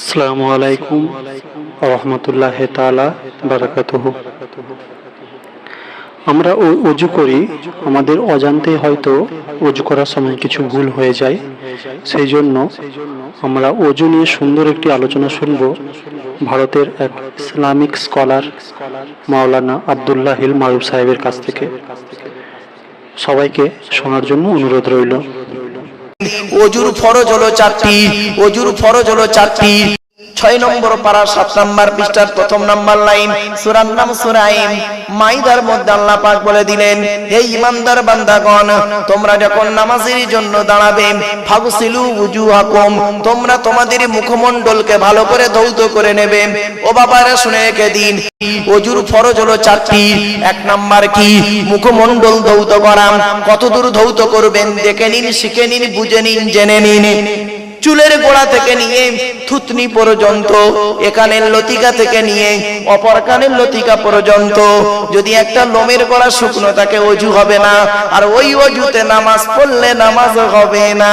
আসসালামু আলাইকুম রহমতুল্লাহ তালা আমরা অজু করি, আমাদের অজান্তে হয়তো অজু করার সময় কিছু ভুল হয়ে যায়। সেই জন্য আমরা অজু নিয়ে সুন্দর একটি আলোচনা শুনব ভারতের এক ইসলামিক স্কলার মাওলানা আবদুল্লাহ হিল মারুফ সাহেবের কাছ থেকে। সবাইকে শোনার জন্য অনুরোধ রইল। অজুর ফরজ হলো চারটি অজুর ফরজ হলো চারটি। ছয় নম্বর পারা সাত নম্বর পৃষ্ঠার প্রথম নম্বর লাইন, সুরার নাম সুরাইম। মাইদার মধ্যে আল্লাহ পাক বলে দিলেন, হে ইমানদার বান্দাগণ, তোমরা যখন নামাজের জন্য দাঁড়াবে, ফাগসিলু উজুহাকুম, তোমরা তোমাদের মুখমণ্ডলকে ভালো করে ধৌত করে নেবে। ও বাবারা, শুনে রেখে দিন, অজুর ফরজ হলো চারটি। এক নাম্বার কি? মুখমণ্ডল ধৌত করা। কতদূর ধৌত করবেন? দেখে নিন, শিখে নিন, বুঝে নিন, জেনে নিন। চুলের গোড়া থেকে নিয়ে থুতনি পর্যন্ত এখানের লতিকা থেকে নিয়ে অপর কানের লতিকা পর্যন্ত। যদি একটা লোমের গোড়া শুকনো থাকে, অজু হবে না। আর ওই অজুতে নামাজ পড়লে নামাজ হবে না।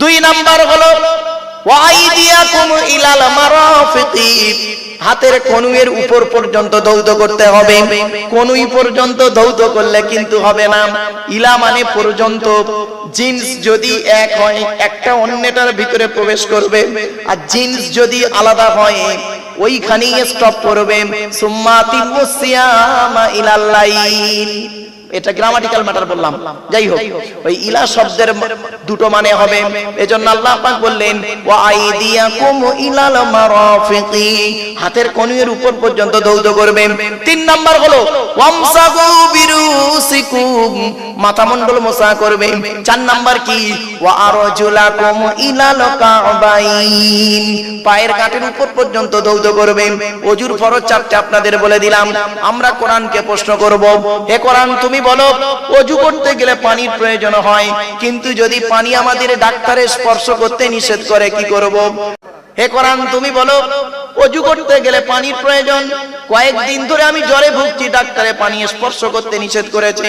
দুই নাম্বার হলো হাতের কনুইয়ের উপর পর্যন্ত দৌত করতে হবে। কনুই পর্যন্ত দৌত করলে কিন্তু হবে না। ইলা মানে পর্যন্ত জিন্স যদি এক হয়, একটা অন্যটার ভিতরে প্রবেশ করবে। আর জিন্স যদি আলাদা হয়, ওইখানেই স্টপ করবে। সুম্মা তিমুসিয়ামা ইলাল্লাইল এটা গ্রামাটিক্যাল ম্যাটার বললাম। যাই হোক, ওই ইলা শব্দের দুটো মানে হবে। এজন্য আল্লাহ পাক বললেন, ওয়া আইদিয়াকুম ইলাল মারাফিকি। হাতের কনুইয়ের উপর পর্যন্ত দৌত করবে তিন নাম্বার হলো বিরুসিকুম। মাথা মণ্ডল মোসা করবে চার নাম্বার কি, ওয়া আরজুলাকুম ইলাল কাবাইন। পায়ের কাঠের উপর পর্যন্ত দৌত করবে অজুর ফরজ চারটে আপনাদের বলে দিলাম। আমরা কোরআনকে প্রশ্ন করব, হে কোরআন, তুমি বলো, অজু করতে গেলে পানির প্রয়োজন হয়। কিন্তু যদি পানি আমাদের ডাক্তারের স্পর্শ করতে নিষেধ করে, কি করব? হে করান তুমি বলো, অজু করতে গেলে পানির প্রয়োজন? কয়েকদিন ধরে আমি জ্বরে ভুগছি, ডাক্তারে পানি স্পর্শ করতে নিষেধ করেছে।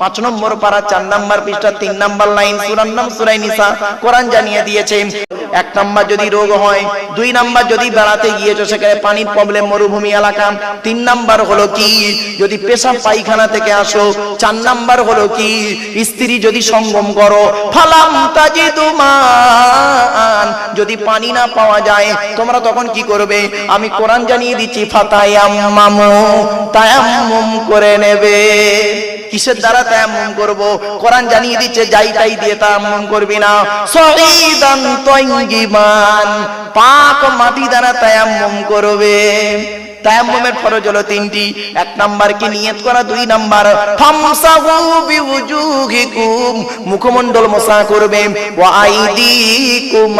পাঁচ নম্বর পারা, চার নম্বর পৃষ্ঠা, তিন নম্বর লাইন সূরার নাম সূরা নিসা, কোরআন জানিয়ে দিয়েছে। এক নাম্বার যদি রোগ হয়, দুই নাম্বার যদি বেড়াতে গিয়েছো, সেখানে পানির প্রবলেম মরুভূমি এলাকা। তিন নাম্বার হলো কি? যদি পেশাব পায়খানা থেকে আসো, চার নাম্বার হলো কি? স্ত্রী যদি সঙ্গম করো, ফালাম তাজিদু মান। যদি পানি না পাওয়া যায়, তোমরা তখন কি করবে? আমি কোরআন জানিয়ে দিচ্ছি, ফাতায়াম্মামু, তায়াম্মুম করে নেবে। কিসের দ্বারা তায়াম্মুম করব? কোরআন জানিয়ে দিচ্ছে, যাই তাই দিয়ে তায়াম্মুম করবি না। সঈদান তাইগিমান পাক মাটি দ্বারা তায়াম্মুম করবে। তায়াম্মুমের ফরজ হলো তিনটি। এক নাম্বার কি নিয়ত করা? দুই নাম্বার মুখমণ্ডল মোসা করবে।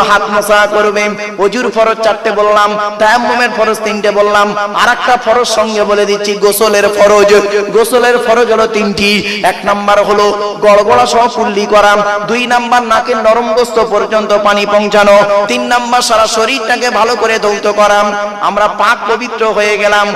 হাত মোসা করবে। ওজুর ফরজ চারটে বললাম, তায়াম্মুমের ফরজ তিনটে বললাম। আরেকটা ফরজ সঙ্গে বলে দিচ্ছি, গোসলের ফরজ। গোসলের ফরজ হলো তিনটি। এক নাম্বার হলো গড়গড়া সহ কুল্লি করা। দুই নাম্বার, নাকের নরম গোস্ত পর্যন্ত পানি পৌঁছানো। তিন নাম্বার, সারা শরীরটাকে ভালো করে ধৌত করা। আমরা পাক পবিত্র হয়ে গেলাম।